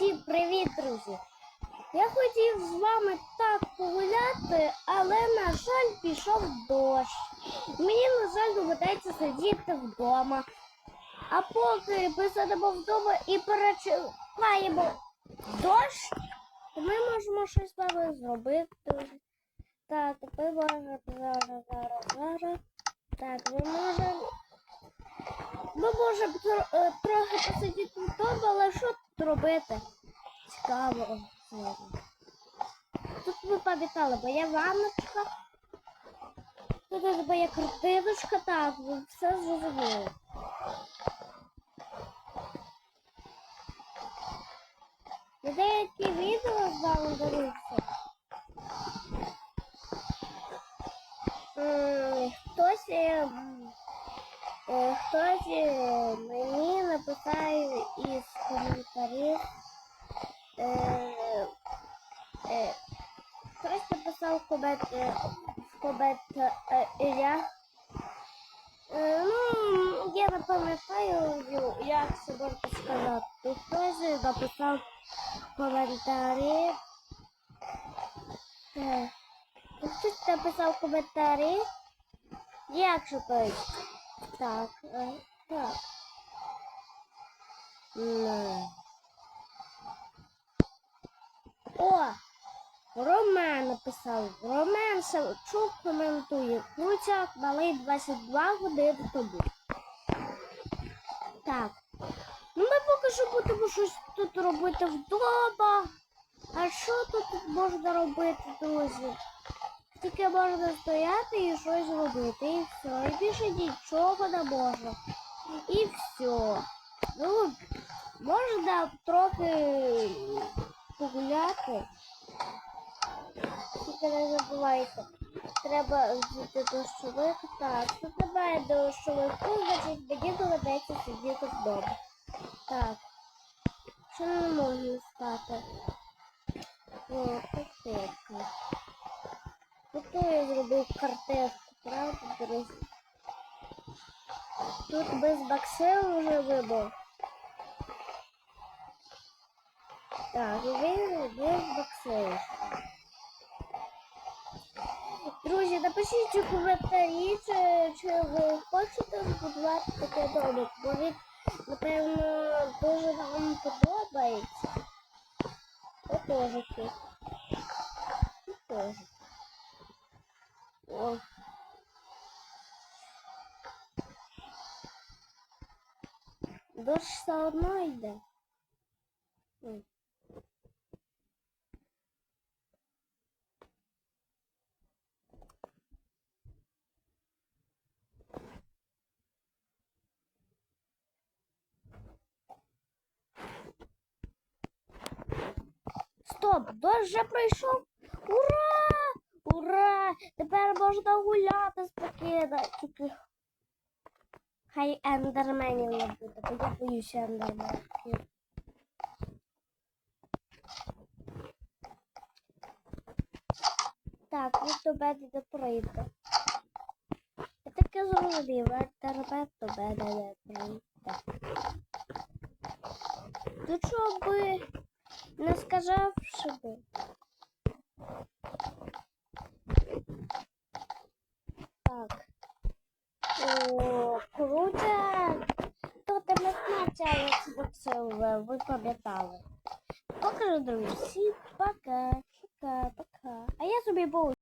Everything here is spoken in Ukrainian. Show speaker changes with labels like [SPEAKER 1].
[SPEAKER 1] Всім привіт, друзі! Я хотів з вами так погуляти, але, на жаль, пішов дощ. Мені, на жаль, доведеться сидіти вдома. А поки ми сидимо вдома і перечекаємо дощ, то ми можемо щось з вами зробити. Так, ми можемо зараз, зараз, зараз. Так, ми можемо. Ми можемо е, трохи посидіти що тут робити? Цікаво. сьогодні. Тут ви пам'ятали, моя ванночка. Тут ось моя картиночка, так, ви все зрозуміли. Я деякі відео з вами дивився. Хтось, е, е, хтось е, мені написав із комент, е, в коментарях. Е, ну, я не пам'ятаю, як це можна сказати. Хтось написав коментарі. Е, Хтось написав коментарі. Як той? Так, е, так. О! Роман написав. Роман Савчук коментує. Крутяк малий 22 години тому. Так. Ну ми поки що будемо щось тут робити вдома. А що тут можна робити, друзі? Тільки можна стояти і щось робити. І все. І більше нічого не можна. І все. Ну, можна трохи погуляти. Тільки не забувайте. Треба взяти дощовик. Так, тут немає дощовику, значить мені доведеться сидіти вдома. Так. Що не можу стати? О, картинка. Тут я зробив картинку, правда, друзі? Тут без баксил вже вибор. Так, і він без баксил. Друзі, напишіть у коментарі, чи, чи ви хочете збудувати таке домик, бо він, напевно, дуже вам подобається. Тут. Теж. О. Дощ все одно йде. Стоп, дощ вже пройшов. Ура! Ура! Тепер можна гуляти спокійно. Тільки хай ендерменів не буде, бо я боюся ендерменів. Так, від тебе не прийде. Я таке зрозумів, ендермен до мене не прийде. Тут що би не сказавши би. Так. О, круто. Хто там не знає, як боксив, ви пам'ятали. Покажу, друзі. Всім пока. Пока, пока. А я собі був